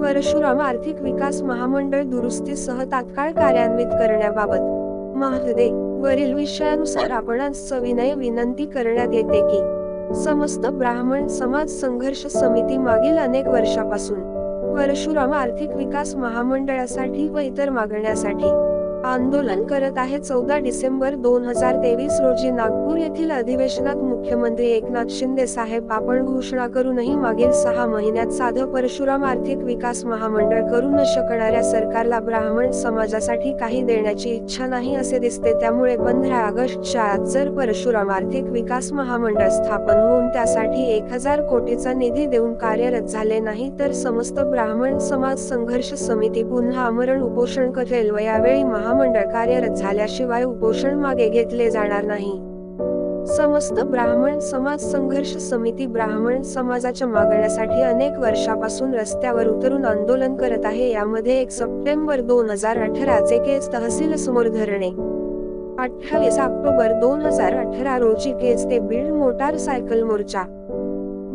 परशुराम आर्थिक विकास महामंडळ दुरुस्तीसह तात्काळ कार्यान्वित करण्याबाबत महदे वरील विषयानुसार आपण सविनय विनंती करण्यात येते की समस्त ब्राह्मण समाज संघर्ष समिती मागील अनेक वर्षापासून परशुराम आर्थिक विकास महामंडळासाठी व इतर मागण्यासाठी आंदोलन करत आहे. चौदा डिसेंबर दोन हजार तेवीस रोजी नागपूर येथील अधिवेशनात मुख्यमंत्री एकनाथ शिंदे साहेब आपण घोषणा करूनही मागील सहा महिन्यात साधं परशुराम आर्थिक विकास महामंडळ करू न शकणाऱ्या सरकारला ब्राह्मण समाजासाठी काही देण्याची इच्छा नाही असे दिसते. त्यामुळे पंधरा ऑगस्टच्या आज जर परशुराम आर्थिक विकास महामंडळ स्थापन होऊन त्यासाठी एक हजार कोटीचा निधी देऊन कार्यरत झाले नाही तर समस्त ब्राह्मण समाज संघर्ष समिती पुन्हा आमरण उपोषण करेल व यावेळी महा महामंडळ कार्यरत झाल्याशिवाय उपोषण मागे घेतले जाणार नाही. समस्त ब्राह्मण समाज संघर्ष समिती ब्राह्मण समाजाच्या मागण्यासाठी अनेक वर्षापासून रस्त्यावर उतरून आंदोलन करत आहे. यामध्ये एक सप्टेंबर दोन हजार अठराचे केस तहसील समोर धरणे. अठ्ठावीस ऑक्टोबर दोन हजार अठरा रोजी केस ते बीड मोटारसायकल मोर्चा.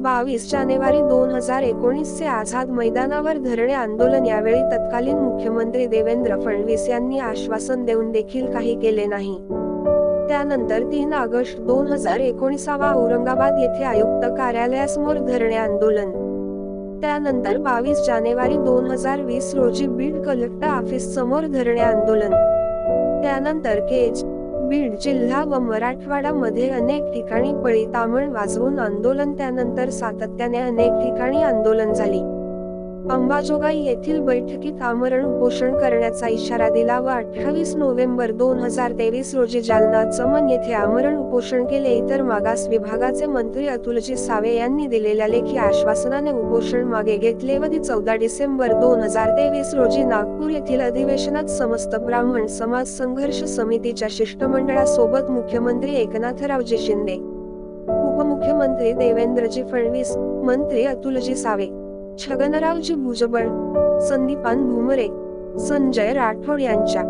बावीस जानेवारी दोन हजार एकोणीस चे आझाद मैदानावर धरणे आंदोलन यावेळी तत्कालीन मुख्यमंत्री देवेंद्र फडणवीस यांनी आश्वासन देऊन देखील काही केले नाही. त्यानंतर तीन ऑगस्ट दोन हजार एकोणीसावा औरंगाबाद येथे आयुक्त कार्यालयासमोर धरणे आंदोलन. त्यानंतर बावीस जानेवारी दोन हजार वीस रोजी बीड कलेक्टर ऑफिस समोर धरणे आंदोलन. त्यानंतर केज बीड जिल्हा व मराठवाडा मध्ये अनेक ठिकाणी पळी तामण वाजवून आंदोलन त्यानंतर सातत्याने अनेक ठिकाणी आंदोलन झाली. अंबाजोगाई येथील बैठकीत आमरण उपोषण करण्याचा इशारा दिला व अठ्ठावीस नोव्हेंबर दोन हजार तेवीस रोजी जालना चमन येथे आमरण उपोषण केले. इतर मागास विभागाचे मंत्री अतुलजी सावे यांनी दिलेल्या लेखी आश्वासनाने उपोषण मागे घेतले व ती चौदा डिसेंबर दोन हजार तेवीस रोजी नागपूर येथील अधिवेशनात समस्त ब्राह्मण समाज संघर्ष समितीच्या शिष्टमंडळासोबत मुख्यमंत्री एकनाथरावजी शिंदे उपमुख्यमंत्री देवेंद्रजी फडणवीस मंत्री अतुलजी सावे छगनरावजी भुजबळ संदीपान भुमरे संजय राठोड यांच्या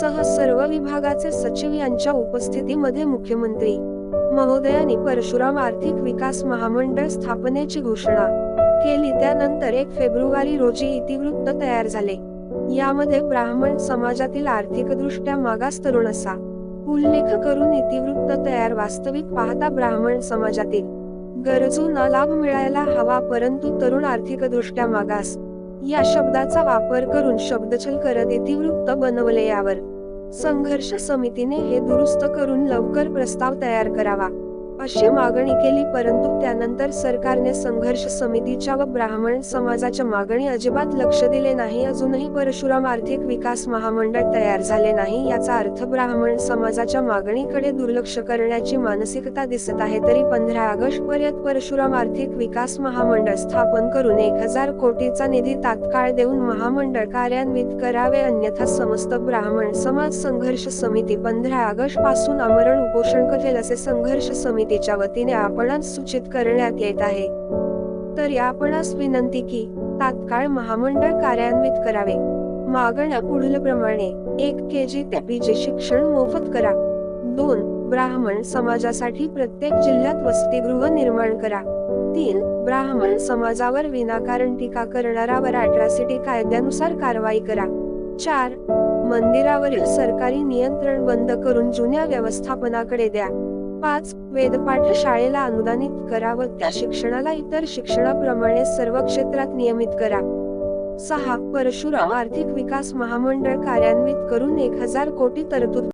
सह सर्व विभागाचे सचिव यांच्या उपस्थितीमध्ये मुख्यमंत्री महोदयांनी परशुराम आर्थिक विकास महामंडळ स्थापनेची घोषणा केली. त्यानंतर एक फेब्रुवारी रोजी इतिवृत्त तयार झाले. यामध्ये ब्राह्मण समाजातील आर्थिकदृष्ट्या मागास तरुण असा उल्लेख करून इतिवृत्त तयार वास्तविक पाहता ब्राह्मण समाजातील गरजूंना लाभ मिळायला हवा परंतु तरुण आर्थिकदृष्ट्या मागास. या शब्दाचा वापर करून शब्दछल करत इतिवृत्त बनवले यावर. संघर्ष समितीने हे दुरुस्त करून लवकर प्रस्ताव तयार करावा. अशी मागणी केली परंतु त्यानंतर सरकारने संघर्ष समितीच्या व ब्राह्मण समाजाच्या मागणी अजिबात लक्ष दिले नाही. अजूनही परशुराम आर्थिक विकास महामंडळ तयार झाले नाही याचा अर्थ ब्राह्मण समाजाच्या मागणीकडे दुर्लक्ष करण्याची मानसिकता दिसत आहे. तरी पंधरा ऑगस्ट पर्यंत परशुराम आर्थिक विकास महामंडळ स्थापन करून एक हजार कोटीचा निधी तात्काळ देऊन महामंडळ कार्यान्वित करावे अन्यथा समस्त ब्राह्मण समाज संघर्ष समिती पंधरा ऑगस्टपासून आमरण उपोषण करेल असे संघर्ष समिती समितीच्या वतीने आपणास सूचित करण्यात येत आहे. तर आपणास विनंती की तात्काळ महामंडळ कार्यान्वित करावे. मागण्या पुढील प्रमाणे एक के जी ते पीजी शिक्षण मोफत करा. दोन ब्राह्मण समाजासाठी प्रत्येक जिल्ह्यात वसतिगृह निर्माण करा. तीन ब्राह्मण समाजावर विनाकारण टीका करणारावर अट्रॉसिटी कायद्यानुसार कारवाई करा. चार मंदिरावरील सरकारी नियंत्रण बंद करून जुन्या व्यवस्थापनाकडे द्या. पाच वेदपाठ शाळेला अनुदानित करा व त्या शिक्षणाला इतर शिक्षणाप्रमाणे सर्व क्षेत्रात नियमित करा. सहा परशुराम आर्थिक विकास महामंडळ कार्यान्वित करून एक हजार कोटी तरतूद